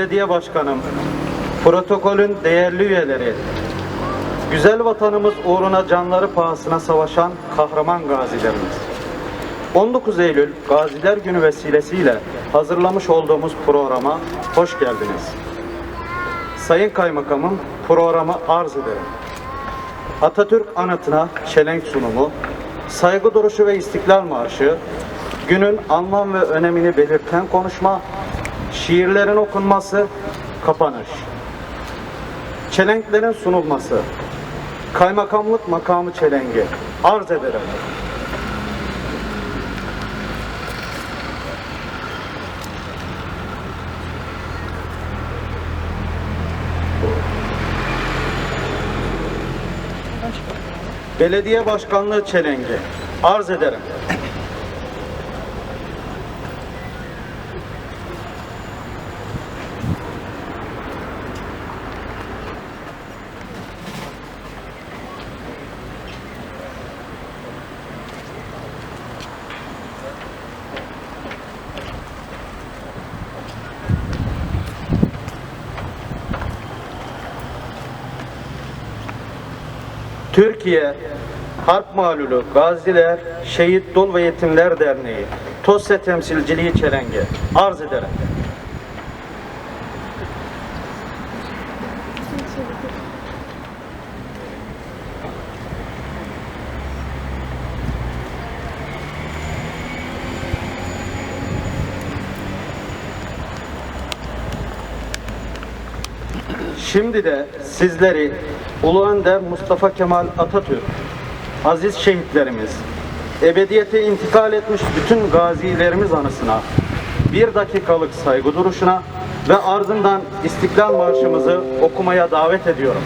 Belediye Başkanım, protokolün değerli üyeleri, güzel vatanımız uğruna canları pahasına savaşan kahraman gazilerimiz. 19 Eylül Gaziler Günü vesilesiyle hazırlamış olduğumuz programa hoş geldiniz. Sayın Kaymakamım programı arz ederim. Atatürk anıtına çelenk sunumu, saygı duruşu ve istiklal marşı, günün anlam ve önemini belirten konuşma, şiirlerin okunması, kapanış. Çelenklerin sunulması, kaymakamlık makamı çelengi arz ederim. Belediye Başkanlığı çelengi arz ederim. Türkiye Harp Malulu Gaziler Şehit Dul ve Yetimler Derneği TOSSE temsilciliği çelengi arz ederim. Şimdi de sizleri Ulu Önder Mustafa Kemal Atatürk, aziz şehitlerimiz, ebediyete intikal etmiş bütün gazilerimiz anısına bir dakikalık saygı duruşuna ve ardından İstiklal Marşımızı okumaya davet ediyorum.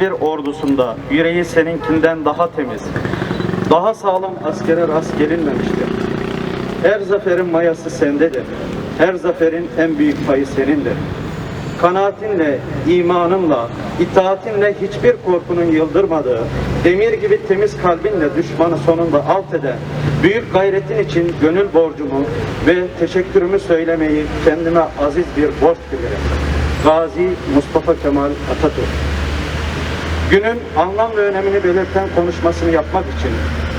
Hiçbir ordusunda yüreği seninkinden daha temiz, daha sağlam askere rast gelinmemiştir. Her zaferin mayası sendedir. Her zaferin en büyük payı senindir. Kanaatinle, imanınla, itaatinle hiçbir korkunun yıldırmadığı, demir gibi temiz kalbinle düşmanı sonunda alt eden, büyük gayretin için gönül borcumu ve teşekkürümü söylemeyi kendime aziz bir borç bilirim. Gazi Mustafa Kemal Atatürk. Günün anlam ve önemini belirten konuşmasını yapmak için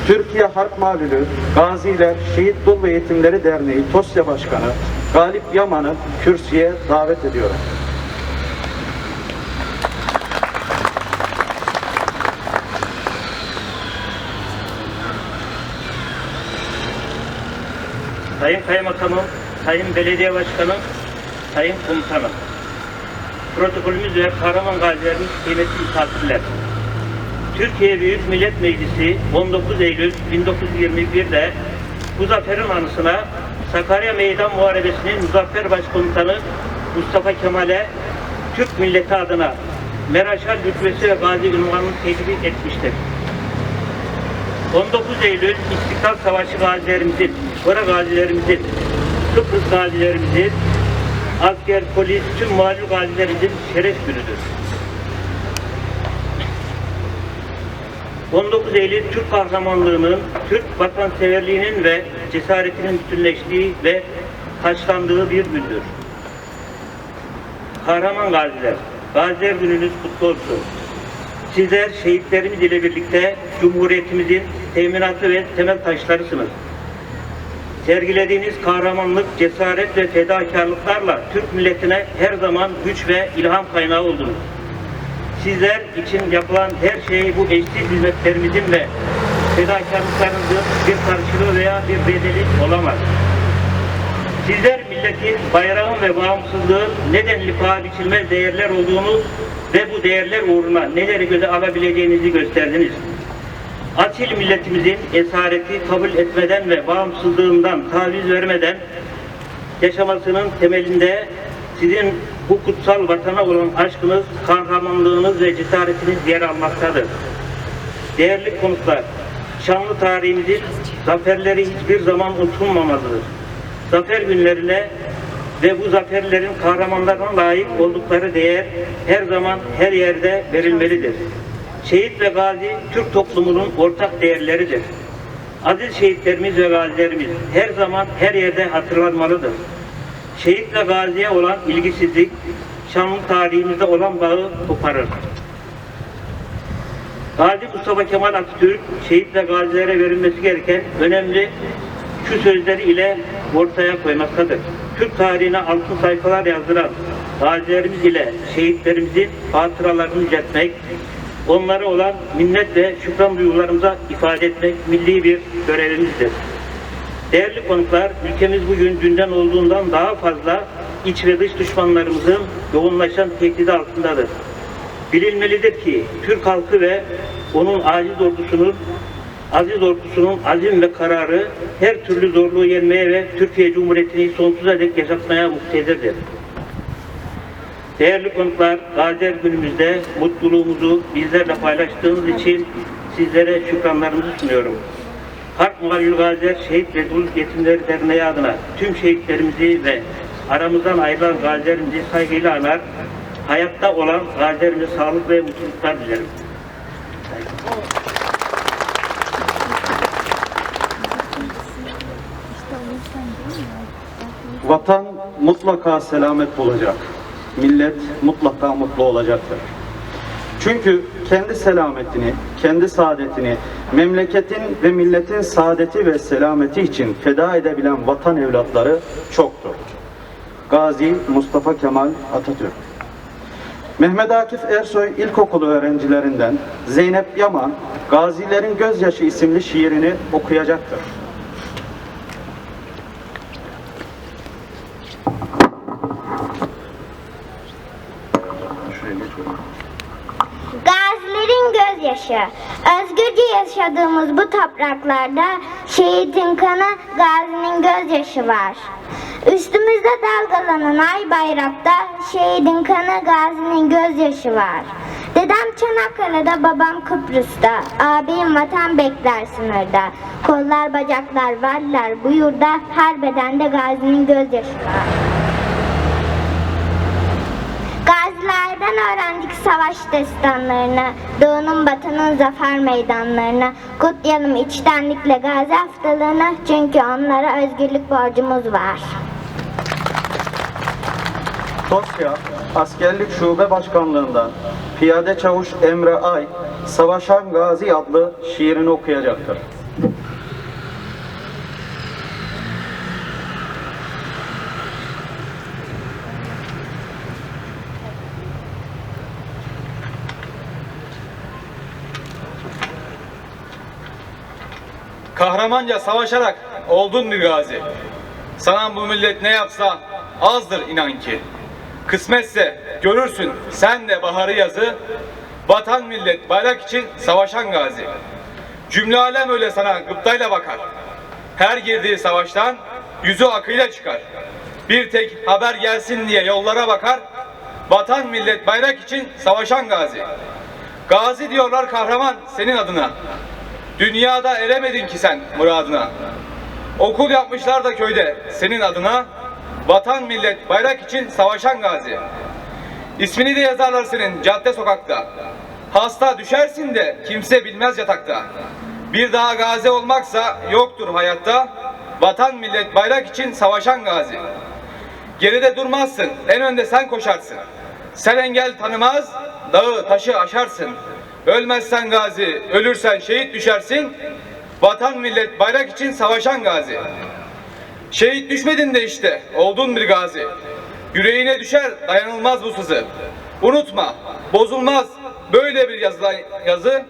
Türkiye Harp Malülü Gaziler Şehit Dul ve Yetimleri Derneği TOSYA Başkanı Galip Yaman'ı kürsüye davet ediyorum. Sayın Kaymakamım, Sayın Belediye Başkanım, Sayın Komutanım. Protokolümüz ve kahraman gazilerimiz kıymetli misafirler. Türkiye Büyük Millet Meclisi 19 Eylül 1921'de bu zaferin anısına Sakarya Meydan Muharebesi'nin Muzaffer Başkomutanı Mustafa Kemal'e Türk milleti adına Meraşal Rütbesi ve Gazi ünvanını teklif etmiştir. 19 Eylül İstiklal Savaşı gazilerimizin, Kora gazilerimizin, Kıbrıs gazilerimizin, asker, polis, tüm mağlup gazilerimizin şeref günüdür. 19 Eylül Türk kahramanlığının, Türk vatanseverliğinin ve cesaretinin bütünleştiği ve taçlandığı bir gündür. Kahraman gaziler, gaziler gününüz kutlu olsun. Sizler şehitlerimiz ile birlikte Cumhuriyetimizin teminatı ve temel taşlarısınız. Sergilediğiniz kahramanlık, cesaret ve fedakarlıklarla Türk milletine her zaman güç ve ilham kaynağı oldunuz. Sizler için yapılan her şeyi bu eşsiz hizmetlerimizin ve fedakarlıklarınızın bir karşılığı veya bir bedeli olamaz. Sizler milletin, bayrağın ve bağımsızlığın nedenli paha biçilmez değerler olduğunu ve bu değerler uğruna neleri göze alabileceğinizi gösterdiniz. Asil milletimizin esareti kabul etmeden ve bağımsızlığından taviz vermeden yaşamasının temelinde sizin bu kutsal vatana olan aşkınız, kahramanlığınız ve cesaretiniz yer almaktadır. Değerli konuklar, şanlı tarihimizin zaferleri hiçbir zaman unutulmamalıdır. Zafer günlerine ve bu zaferlerin kahramanlarına layık oldukları değer her zaman her yerde verilmelidir. Şehit ve gazi Türk toplumunun ortak değerleridir. Aziz şehitlerimiz ve gazilerimiz her zaman her yerde hatırlanmalıdır. Şehit ve gaziye olan ilgisizlik, şanlı tarihimizde olan bağı koparır. Gazi Mustafa Kemal Atatürk, şehit ve gazilere verilmesi gereken önemli şu sözleri ile ortaya koymaktadır. Türk tarihine altın sayfalar yazdıran gazilerimiz ile şehitlerimizin hatıralarını yüceltmek, onlara olan minnet ve şükran duygularımıza ifade etmek milli bir görevimizdir. Değerli konuklar, ülkemiz bugün dünden olduğundan daha fazla iç ve dış düşmanlarımızın yoğunlaşan tehdidi altındadır. Bilinmelidir ki Türk halkı ve onun aciz ordusunun aziz ordusunun azim ve kararı her türlü zorluğu yenmeye ve Türkiye Cumhuriyeti'ni sonsuza dek yaşatmaya muktedirdir. Değerli konuklar, Gaziler günümüzde mutluluğumuzu bizlerle paylaştığınız için sizlere şükranlarımızı sunuyorum. Harp Muharril Gaziler Şehit ve Dul Yetimleri Derneği adına tüm şehitlerimizi ve aramızdan ayrılan gazilerimizi saygıyla anar, hayatta olan gazilerimize sağlık ve mutluluklar dilerim. Vatan mutlaka selamet bulacak. Millet mutlaka mutlu olacaktır. Çünkü kendi selametini, kendi saadetini, memleketin ve milletin saadeti ve selameti için feda edebilen vatan evlatları çoktur. Gazi Mustafa Kemal Atatürk Mehmet Akif Ersoy İlkokulu öğrencilerinden Zeynep Yaman, Gazilerin Gözyaşı isimli şiirini okuyacaktır. Gazilerin gözyaşı. Özgürce yaşadığımız bu topraklarda şehitin kanı, gazinin gözyaşı var. Üstümüzde dalgalanan ay bayrakta şehidin kanı, gazinin gözyaşı var. Dedem Çanakkale'de, babam Kıbrıs'ta, abim vatan bekler sınırda. Kollar bacaklar varlar bu yurda, her bedende gazinin gözyaşı var. Öğrendik savaş destanlarını, doğunun batının zafer meydanlarını. Kutlayalım içtenlikle gazi haftalığını, çünkü onlara özgürlük borcumuz var. Tosya Askerlik Şube Başkanlığından Piyade Çavuş Emre Ay Savaşan Gazi adlı şiirini okuyacaktır. Kahramanca savaşarak oldun bir gazi. Sana bu millet ne yapsa azdır inan ki. Kısmetse görürsün sen de baharı yazı. Vatan millet bayrak için savaşan gazi. Cümle alem öyle sana gıptayla bakar. Her girdiği savaştan yüzü akıyla çıkar. Bir tek haber gelsin diye yollara bakar. Vatan millet bayrak için savaşan gazi. Gazi diyorlar kahraman senin adına. Dünyada eremedin ki sen muradına. Okul yapmışlar da köyde senin adına. Vatan millet bayrak için savaşan gazi. İsmini de yazarlar senin cadde sokakta. Hasta düşersin de kimse bilmez yatakta. Bir daha gazi olmaksa yoktur hayatta. Vatan millet bayrak için savaşan gazi. Geride durmazsın, en önde sen koşarsın. Sen engel tanımaz, dağı taşı aşarsın. Ölmezsen gazi, ölürsen şehit düşersin. Vatan millet bayrak için savaşan gazi. Şehit düşmedin de işte, oldun bir gazi. Yüreğine düşer, dayanılmaz bu sızı. Unutma, bozulmaz böyle bir yazılan yazı.